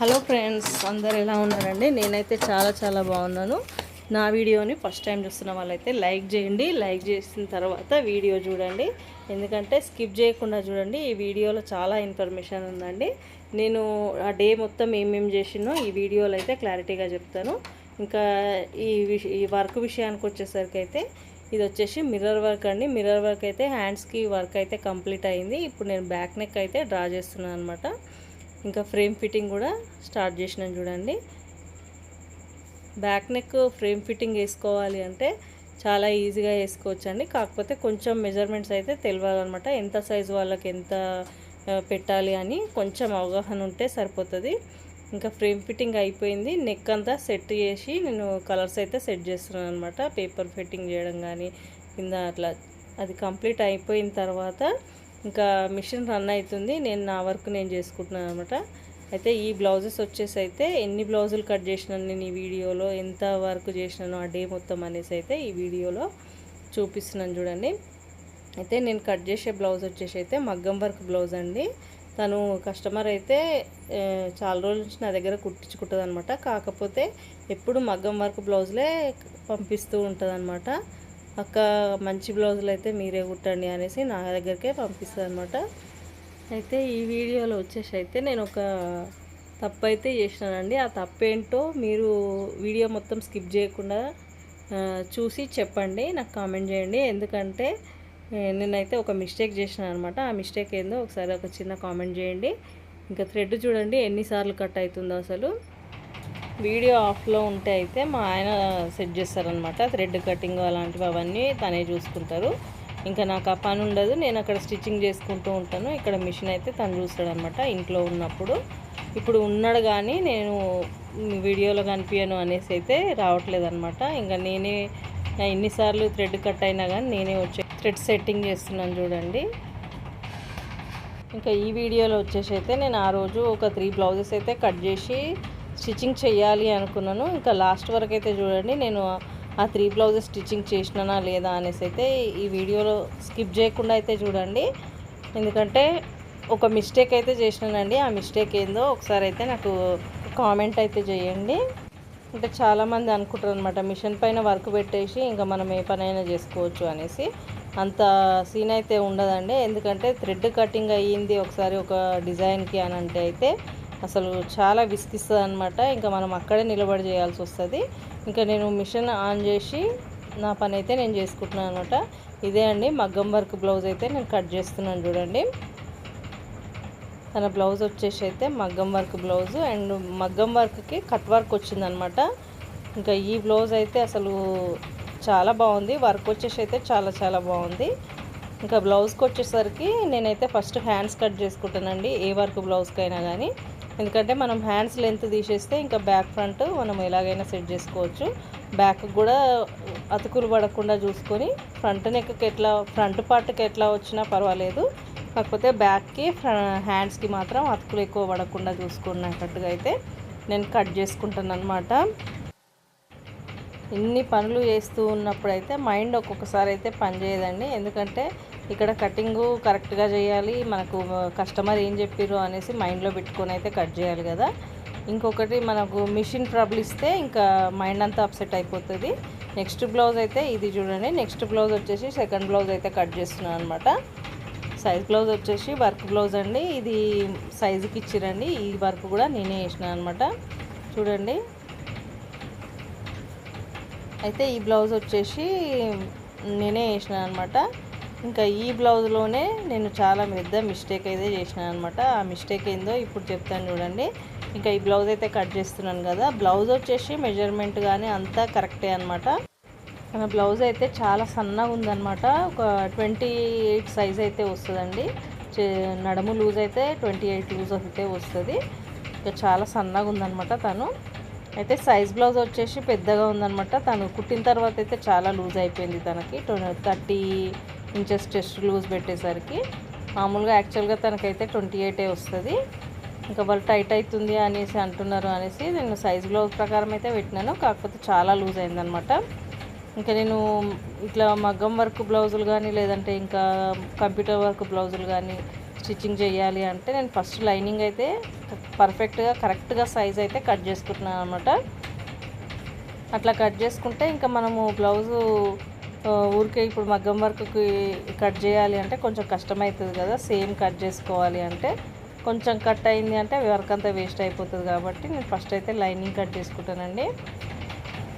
Hello friends అందరు ఎలా ఉన్నారండి? నేనైతే చాలా చాలా బాగున్నాను. నా వీడియోని ఫస్ట్ టైం చూస్తున్న వాళ్ళైతే లైక్ చేయండి. లైక్ చేసిన తర్వాత వీడియో చూడండి. ఎందుకంటే స్కిప్ చేయకుండా చూడండి. ఈ వీడియోలో చాలా ఇన్ఫర్మేషన్ ఉందండి. నేను ఆ డే మొత్తం ఏమేమి చేసినో ఈ వీడియోలో అయితే క్లారిటీగా చెప్తాను. ఇంకా ఈ విష ఈ వర్క్ విషయానికి వచ్చేసరికి అయితే ఇది వచ్చేసి మిర్రర్ వర్క్ అండి. మిర్రర్ వర్క్ అయితే హ్యాండ్స్కి వర్క్ అయితే కంప్లీట్ అయింది. ఇప్పుడు నేను బ్యాక్ నెక్ అయితే డ్రా చేస్తున్నాను అనమాట ఇంకా ఫ్రేమ్ ఫిట్టింగ్ కూడా స్టార్ట్ చేసినాను చూడండి. బ్యాక్ నెక్ ఫ్రేమ్ ఫిట్టింగ్ వేసుకోవాలి అంటే చాలా ఈజీగా వేసుకోవచ్చు అండి కాకపోతే కొంచెం మెజర్మెంట్స్ అయితే తెలియాలన్నమాట. ఎంత సైజు వాళ్ళకి ఎంత పెట్టాలి అని కొంచెం అవగాహన ఉంటే సరిపోతుంది. ఇంకా ఫ్రేమ్ ఫిట్టింగ్ అయిపోయింది. నెక్ అంతా సెట్ చేసి నేను కలర్స్ అయితే సెట్ చేస్తున్నాను అనమాట పేపర్ ఫిట్టింగ్ చేయడం కానీ కింద అట్లా అది కంప్లీట్ అయిపోయిన తర్వాత ఇంకా మిషన్ రన్ అవుతుంది. నేను నా వర్క్ నేను చేసుకుంటున్నాను అనమాట అయితే ఈ బ్లౌజెస్ వచ్చేసి అయితే ఎన్ని బ్లౌజులు కట్ చేసినాను నేను ఈ వీడియోలో ఎంత వర్క్ చేసినాను ఆ డే మొత్తం అనేసి అయితే ఈ వీడియోలో చూపిస్తున్నాను చూడండి. అయితే నేను కట్ చేసే బ్లౌజ్ వచ్చేసి అయితే మగ్గం వర్క్ బ్లౌజ్ అండి. తను కస్టమర్ అయితే చాలా రోజుల నుంచి నా దగ్గర కుట్టించుకుంటుంది అనమాట కాకపోతే ఎప్పుడు మగ్గం వర్క్ బ్లౌజ్లే పంపిస్తూ ఉంటుంది అనమాట అక్క మంచి బ్లౌజులు అయితే మీరే కుట్టండి అనేసి నా దగ్గరికే పంపిస్తుంది అనమాట అయితే ఈ వీడియోలో వచ్చేసి అయితే నేను ఒక తప్పు అయితే చేసినానండి. ఆ తప్పు ఏంటో మీరు వీడియో మొత్తం స్కిప్ చేయకుండా చూసి చెప్పండి నాకు కామెంట్ చేయండి. ఎందుకంటే నేనైతే ఒక మిస్టేక్ చేసిన అనమాట ఆ మిస్టేక్ ఏందో ఒకసారి ఒక చిన్న కామెంట్ చేయండి. ఇంకా థ్రెడ్ చూడండి ఎన్నిసార్లు కట్ అవుతుందో అసలు. వీడియో ఆఫ్లో ఉంటే అయితే మా ఆయన సెట్ చేస్తారనమాట థ్రెడ్ కటింగ్ అలాంటివి అవన్నీ తనే చూసుకుంటారు. ఇంకా నాకు ఆ పని ఉండదు నేను అక్కడ స్టిచ్చింగ్ చేసుకుంటూ ఉంటాను. ఇక్కడ మిషన్ అయితే తను చూస్తాడనమాట ఇంట్లో ఉన్నప్పుడు. ఇప్పుడు ఉన్నాడు కానీ నేను వీడియోలో కనిపించను అనేసి అయితే రావట్లేదనమాట ఇంకా నేనే ఎన్నిసార్లు థ్రెడ్ కట్ అయినా కానీ నేనే వచ్చే థ్రెడ్ సెట్టింగ్ చేస్తున్నాను చూడండి. ఇంకా ఈ వీడియోలో వచ్చేసి అయితే నేను ఆ రోజు ఒక త్రీ బ్లౌజెస్ అయితే కట్ చేసి స్టిచ్చింగ్ చేయాలి అనుకున్నాను. ఇంకా లాస్ట్ వరకు అయితే చూడండి నేను ఆ త్రీ బ్లౌజెస్ స్టిచ్చింగ్ చేసినానా లేదా అనేసి అయితే ఈ వీడియోలో స్కిప్ చేయకుండా అయితే చూడండి. ఎందుకంటే ఒక మిస్టేక్ అయితే చేసినానండి. ఆ మిస్టేక్ ఏందో ఒకసారి అయితే నాకు కామెంట్ అయితే చేయండి. అంటే చాలామంది అనుకుంటారు అనమాట మిషన్ పైన వర్క్ పెట్టేసి ఇంకా మనం ఏ పనైనా చేసుకోవచ్చు అనేసి. అంత సీన్ అయితే ఉండదండి. ఎందుకంటే థ్రెడ్ కటింగ్ అయ్యింది ఒకసారి ఒక డిజైన్కి అని అంటే అయితే. అసలు చాలా విసిగిస్తుంది అనమాట ఇంకా మనం అక్కడే నిలబడి చేయాల్సి వస్తుంది. ఇంకా నేను మిషన్ ఆన్ చేసి నా పని అయితే నేను చేసుకుంటున్నాను అనమాట ఇదే అండి మగ్గం వర్క్ బ్లౌజ్ అయితే నేను కట్ చేస్తున్నాను చూడండి. తన బ్లౌజ్ వచ్చేసి అయితే మగ్గం వర్క్ బ్లౌజ్ అండ్ మగ్గం వర్క్కి కట్ వర్క్ వచ్చిందనమాట ఇంకా ఈ బ్లౌజ్ అయితే అసలు చాలా బాగుంది. వర్క్ వచ్చేసి అయితే చాలా చాలా బాగుంది. ఇంకా బ్లౌజ్కి వచ్చేసరికి నేనైతే ఫస్ట్ హ్యాండ్స్ కట్ చేసుకుంటానండి. ఏ వర్క్ బ్లౌజ్కైనా కానీ ఎందుకంటే మనం హ్యాండ్స్ లెంత్ తీసేస్తే ఇంకా బ్యాక్ ఫ్రంట్ మనం ఎలాగైనా సెట్ చేసుకోవచ్చు. బ్యాక్ కూడా అతుకులు పడకుండా చూసుకొని ఫ్రంట్ నెక్కి ఎట్లా ఫ్రంట్ పార్ట్కి ఎట్లా వచ్చినా పర్వాలేదు. కాకపోతే బ్యాక్కి హ్యాండ్స్కి మాత్రం అతుకులు ఎక్కువ పడకుండా చూసుకున్నట్టుగా అయితే నేను కట్ చేసుకుంటాను అనమాట ఇన్ని పనులు చేస్తూ ఉన్నప్పుడు అయితే మైండ్ ఒక్కొక్కసారి అయితే పనిచేయదండి ఎందుకంటే ఇక్కడ కటింగు కరెక్ట్గా చేయాలి మనకు కస్టమర్ ఏం చెప్పారు అనేసి మైండ్లో పెట్టుకొని అయితే కట్ చేయాలి కదా. ఇంకొకటి మనకు మిషన్ ట్రబుల్ ఇస్తే ఇంకా మైండ్ అంతా అప్సెట్ అయిపోతుంది. నెక్స్ట్ బ్లౌజ్ అయితే ఇది చూడండి. నెక్స్ట్ బ్లౌజ్ వచ్చేసి సెకండ్ బ్లౌజ్ అయితే కట్ చేస్తున్నాను అనమాట సైజ్ బ్లౌజ్ వచ్చేసి వర్క్ బ్లౌజ్ అండి. ఇది సైజుకి ఇచ్చిరండి. ఈ వర్క్ కూడా నేనే వేసినాను అనమాట చూడండి. అయితే ఈ బ్లౌజ్ వచ్చేసి నేనే వేసినాను అనమాట ఇంకా ఈ బ్లౌజ్లోనే నేను చాలా పెద్ద మిస్టేక్ అయితే చేసినాను అనమాట ఆ మిస్టేక్ ఏందో ఇప్పుడు చెప్తాను చూడండి. ఇంకా ఈ బ్లౌజ్ అయితే కట్ చేస్తున్నాను కదా. బ్లౌజ్ వచ్చేసి మెజర్మెంట్ కానీ అంతా కరెక్టే అనమాట మన బ్లౌజ్ అయితే చాలా సన్నగా ఉందన్నమాట. ఒక ట్వంటీ ఎయిట్ సైజ్ అయితే వస్తుందండి. చే- నడుము లూజ్ అయితే ట్వంటీ ఎయిట్ లూజ్ అయితే వస్తుంది. ఇంకా చాలా సన్నగా ఉందన్నమాట తను. అయితే సైజ్ బ్లౌజ్ వచ్చేసి పెద్దగా ఉందనమాట తను కుట్టిన తర్వాత అయితే చాలా లూజ్ అయిపోయింది తనకి. థర్టీ ఇంచెస్ చెస్ట్ లూజ్ పెట్టేసరికి. మామూలుగా యాక్చువల్గా తనకైతే ట్వంటీ ఎయిటే వస్తుంది. ఇంకా వాళ్ళు టైట్ అవుతుంది అనేసి అంటున్నారు అనేసి నేను సైజ్ బ్లౌజ్ ప్రకారం అయితే పెట్టినాను. కాకపోతే చాలా లూజ్ అయిందనమాట ఇంకా నేను ఇట్లా మగ్గం వర్క్ బ్లౌజులు కానీ లేదంటే ఇంకా కంప్యూటర్ వర్క్ బ్లౌజులు కానీ స్టిచ్చింగ్ చేయాలి అంటే నేను ఫస్ట్ లైనింగ్ అయితే పర్ఫెక్ట్గా కరెక్ట్గా సైజ్ అయితే కట్ చేసుకుంటున్నాను అనమాట అట్లా కట్ చేసుకుంటే ఇంకా మనము బ్లౌజు ఊరికే ఇప్పుడు మగ్గం వర్క్కి కట్ చేయాలి అంటే కొంచెం కష్టమవుతుంది కదా సేమ్ కట్ చేసుకోవాలి అంటే. కొంచెం కట్ అయింది అంటే వర్క్ అంతా వేస్ట్ అయిపోతుంది కాబట్టి నేను ఫస్ట్ అయితే లైనింగ్ కట్ చేసుకుంటానండి.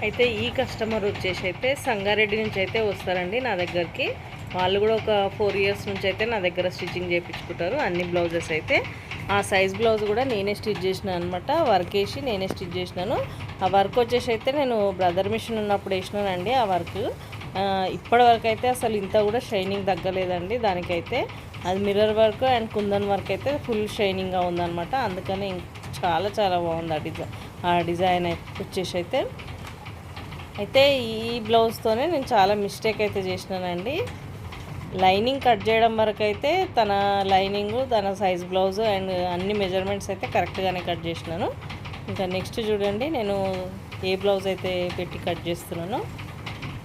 అయితే ఈ కస్టమర్ వచ్చేసి అయితే సంగారెడ్డి నుంచి అయితే వస్తారండి నా దగ్గరికి. వాళ్ళు కూడా ఒక ఫోర్ ఇయర్స్ నుంచి అయితే నా దగ్గర స్టిచ్చింగ్ చేయించుకుంటారు. అన్ని బ్లౌజెస్ అయితే. ఆ సైజ్ బ్లౌజ్ కూడా నేనే స్టిచ్ చేసినాను అనమాట వర్క్ వేసి నేనే స్టిచ్ చేసినాను. ఆ వర్క్ వచ్చేసి అయితే నేను బ్రదర్ మిషన్ ఉన్నప్పుడు వేసినానండి ఆ వర్క్. ఇప్పటివరకు అయితే అసలు ఇంత కూడా షైనింగ్ తగ్గలేదండి దానికైతే. అది mirror work and kundan work అయితే ఫుల్ షైనింగ్గా ఉందన్నమాట. అందుకని చాలా చాలా బాగుంది ఆ డిజైన్ ఆ డిజైన్ వచ్చేసి అయితే. అయితే ఈ బ్లౌజ్తోనే నేను చాలా మిస్టేక్ అయితే చేసినానండి. లైనింగ్ కట్ చేయడం వరకు అయితే తన లైనింగ్ తన సైజ్ బ్లౌజ్ అండ్ అన్ని మెజర్మెంట్స్ అయితే కరెక్ట్గానే కట్ చేసినాను. ఇంకా నెక్స్ట్ చూడండి నేను ఏ బ్లౌజ్ అయితే పెట్టి కట్ చేస్తున్నానో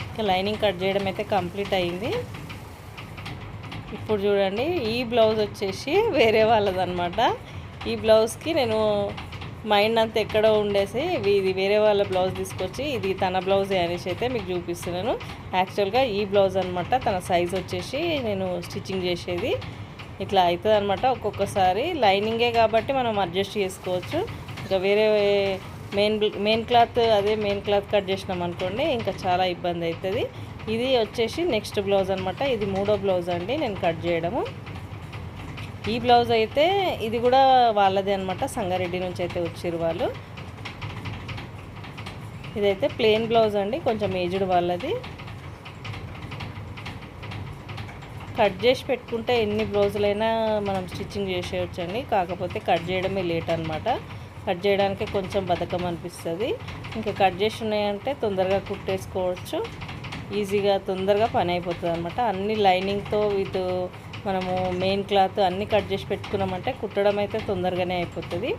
ఇంకా లైనింగ్ కట్ చేయడం అయితే కంప్లీట్ అయింది. ఇప్పుడు చూడండి ఈ బ్లౌజ్ వచ్చేసి వేరే వాళ్ళదనమాట ఈ బ్లౌజ్కి నేను మైండ్ అంతా ఎక్కడో ఉండేసి ఇది వేరే వాళ్ళ బ్లౌజ్ తీసుకొచ్చి ఇది తన బ్లౌజే అనేసి అయితే మీకు చూపిస్తున్నాను. యాక్చువల్గా ఈ బ్లౌజ్ అనమాట తన సైజ్ వచ్చేసి నేను స్టిచ్చింగ్ చేసేది. ఇట్లా అవుతుంది అనమాట ఒక్కొక్కసారి. లైనింగే కాబట్టి మనం అడ్జస్ట్ చేసుకోవచ్చు. ఇంకా వేరే మెయిన్ మెయిన్ క్లాత్ అదే మెయిన్ క్లాత్ కట్ చేసినాం అనుకోండి ఇంకా చాలా ఇబ్బంది అవుతుంది ఇది వచ్చేసి నెక్స్ట్ బ్లౌజ్ అనమాట ఇది మూడో బ్లౌజ్ అండి నేను కట్ చేయడము. ఈ బ్లౌజ్ అయితే ఇది కూడా వాళ్ళదే అనమాట సంగారెడ్డి నుంచి అయితే వచ్చారు వాళ్ళు. ఇదైతే ప్లెయిన్ బ్లౌజ్ అండి కొంచెం ఏజ్డ్ వాళ్ళది. కట్ చేసి పెట్టుకుంటే ఎన్ని బ్లౌజులైనా మనం స్టిచ్చింగ్ చేసేయచ్చు అండి కాకపోతే కట్ చేయడమే లేట్ అనమాట కట్ చేయడానికి కొంచెం బతకం అనిపిస్తుంది. ఇంకా కట్ చేసి ఉన్నాయంటే తొందరగా కుట్టేసుకోవచ్చు. ఈజీగా తొందరగా పని అయిపోతుంది అనమాట అన్ని లైనింగ్తో విత్ మనము మెయిన్ క్లాత్ అన్నీ కట్ చేసి పెట్టుకున్నామంటే కుట్టడం అయితే తొందరగానే అయిపోతుంది.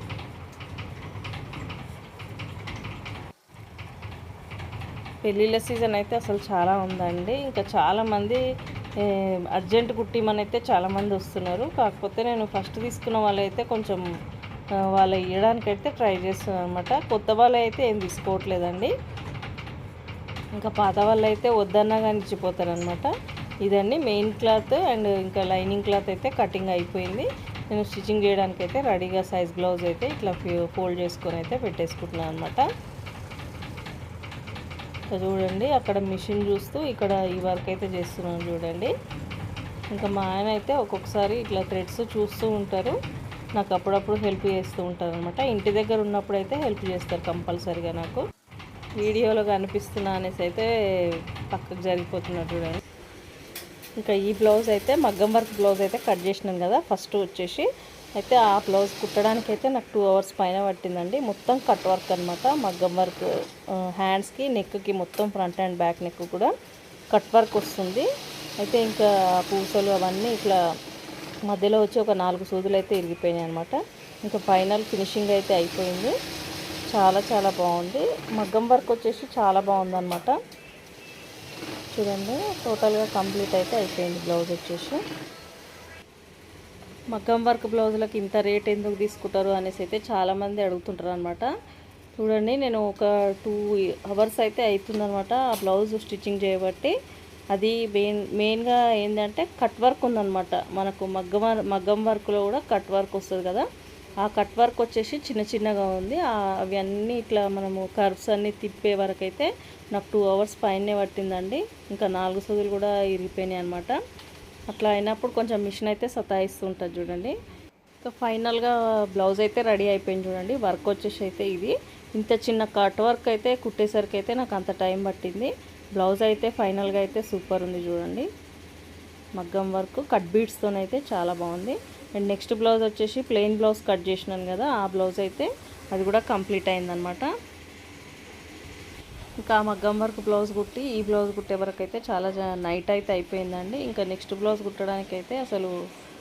పెళ్ళిళ్ళ సీజన్ అయితే అసలు చాలా ఉందండి. ఇంకా చాలామంది అర్జెంట్ కుట్టిమని అయితే చాలామంది వస్తున్నారు. కాకపోతే నేను ఫస్ట్ తీసుకున్న వాళ్ళైతే కొంచెం వాళ్ళు ఇవ్వడానికైతే ఇవ్వడానికి అయితే ట్రై చేస్తున్నాను అనమాట కొత్త వాళ్ళు అయితే ఏం తీసుకోవట్లేదండి. ఇంకా పాత వాళ్ళు అయితే వద్దన్నా కానీ ఇచ్చిపోతారనమాట. ఇదండి మెయిన్ క్లాత్ అండ్ ఇంకా లైనింగ్ క్లాత్ అయితే కటింగ్ అయిపోయింది. నేను స్టిచ్చింగ్ చేయడానికి అయితే రెడీగా సైజ్ బ్లౌజ్ అయితే ఇట్లా ఫోల్డ్ చేసుకొని అయితే పెట్టేసుకుంటున్నాను అనమాట చూడండి అక్కడ మిషన్ చూస్తూ ఇక్కడ ఈ వర్క్ అయితే చేస్తున్నాను చూడండి. ఇంకా మా ఆయన అయితే ఒక్కొక్కసారి ఇట్లా థ్రెడ్స్ చూస్తూ ఉంటారు. నాకు అప్పుడప్పుడు హెల్ప్ చేస్తూ ఉంటారు అనమాట ఇంటి దగ్గర ఉన్నప్పుడు అయితే హెల్ప్ చేస్తారు కంపల్సరీగా నాకు. వీడియోలో కనిపిస్తున్నా అనేసి అయితే పక్కకు జరిగిపోతున్నారు చూడండి. ఇంకా ఈ బ్లౌజ్ అయితే మగ్గం వర్క్ బ్లౌజ్ అయితే కట్ చేసినాం కదా ఫస్ట్ వచ్చేసి. అయితే ఆ బ్లౌజ్ కుట్టడానికి అయితే నాకు టూ అవర్స్ పైన పట్టిందండి. మొత్తం కట్ వర్క్ అనమాట మగ్గం వర్క్ హ్యాండ్స్కి నెక్కి మొత్తం ఫ్రంట్ అండ్ బ్యాక్ నెక్ కూడా కట్ వర్క్ వస్తుంది. అయితే ఇంకా పూసలు అవన్నీ ఇట్లా మధ్యలో వచ్చి ఒక నాలుగు సూదులు అయితే ఇరిగిపోయినాయి అనమాట ఇంకా ఫైనల్ ఫినిషింగ్ అయితే అయిపోయింది. చాలా చాలా బాగుంది. మగ్గం వర్క్ వచ్చేసి చాలా బాగుందన్నమాట. చూడండి టోటల్గా కంప్లీట్ అయితే అయిపోయింది బ్లౌజ్ వచ్చేసి. మగ్గం వర్క్ బ్లౌజులకు ఇంత రేట్ ఎందుకు తీసుకుంటారు అనేసి అయితే చాలామంది అడుగుతుంటారు అనమాట చూడండి నేను ఒక టూ అవర్స్ అయితే అవుతుందనమాట ఆ బ్లౌజ్ స్టిచ్చింగ్ చేయబట్టి. అది మెయిన్ మెయిన్గా ఏంటంటే కట్ వర్క్ ఉందనమాట మనకు మగ్గం మగ్గం వర్క్లో కూడా కట్ వర్క్ వస్తుంది కదా. ఆ కట్ వర్క్ వచ్చేసి చిన్న చిన్నగా ఉంది. అవన్నీ అవి అన్నీ ఇట్లా మనము కర్వ్స్ అన్నీ తిప్పే వరకు అయితే నాకు టూ అవర్స్ పైనే పట్టిందండి. ఇంకా నాలుగు సూదులు కూడా ఇరిగిపోయినాయి అనమాట అట్లా అయినప్పుడు కొంచెం మిషన్ అయితే సతాయిస్తుంటుంది చూడండి. ఇంకా ఫైనల్గా బ్లౌజ్ అయితే రెడీ అయిపోయింది చూడండి. వర్క్ వచ్చేసి అయితే ఇది. ఇంత చిన్న కట్ వర్క్ అయితే కుట్టేసరికి అయితే నాకు అంత టైం పట్టింది. బ్లౌజ్ అయితే ఫైనల్గా అయితే సూపర్ ఉంది చూడండి. మగ్గం వర్క్ కట్ బీడ్స్తోనైతే చాలా బాగుంది. అండ్ నెక్స్ట్ బ్లౌజ్ వచ్చేసి ప్లెయిన్ బ్లౌజ్ కట్ చేసినాను కదా ఆ బ్లౌజ్ అయితే అది కూడా కంప్లీట్ అయిందనమాట ఇంకా మగ్గం వర్క్ బ్లౌజ్ కుట్టి ఈ బ్లౌజ్ కుట్టే వరకు అయితే చాలా నైట్ అయితే అయిపోయిందండి. ఇంకా నెక్స్ట్ బ్లౌజ్ కుట్టడానికి అయితే అసలు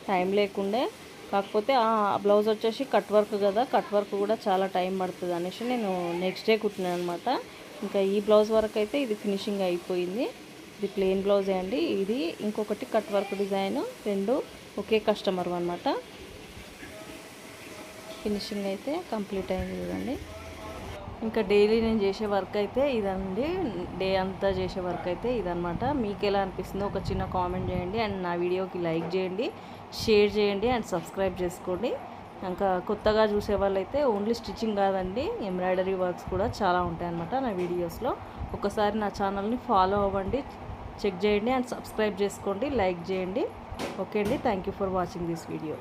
టైం లేకుండే. కాకపోతే ఆ బ్లౌజ్ వచ్చేసి కట్ వర్క్ కదా కట్ వర్క్ కూడా చాలా టైం పడుతుంది అనేసి నేను నెక్స్ట్ డే కుట్టినాను అనమాట ఇంకా ఈ బ్లౌజ్ వరకు అయితే ఇది ఫినిషింగ్ అయిపోయింది. ఇది ప్లెయిన్ బ్లౌజే అండి. ఇది ఇంకొకటి కట్ వర్క్ డిజైన్ రెండు ఒకే కస్టమర్ అనమాట ఫినిషింగ్ అయితే కంప్లీట్ అయింది చూడండి. ఇంకా డైలీ నేను చేసే వర్క్ అయితే ఇదండి. డే అంతా చేసే వర్క్ అయితే ఇదనమాట మీకు ఎలా అనిపిస్తుందో ఒక చిన్న కామెంట్ చేయండి. అండ్ నా వీడియోకి లైక్ చేయండి షేర్ చేయండి అండ్ సబ్స్క్రైబ్ చేసుకోండి. ఇంకా కొత్తగా చూసే వాళ్ళైతే ఓన్లీ స్టిచ్చింగ్ కాదండి ఎంబ్రాయిడరీ వర్క్స్ కూడా చాలా ఉంటాయి అన్నమాట నా వీడియోస్లో ఒకసారి నా ఛానల్ని ఫాలో అవ్వండి. చెక్ చేయండి అండ్ సబ్స్క్రైబ్ చేసుకోండి లైక్ చేయండి. ఓకే అండి thank you for watching this video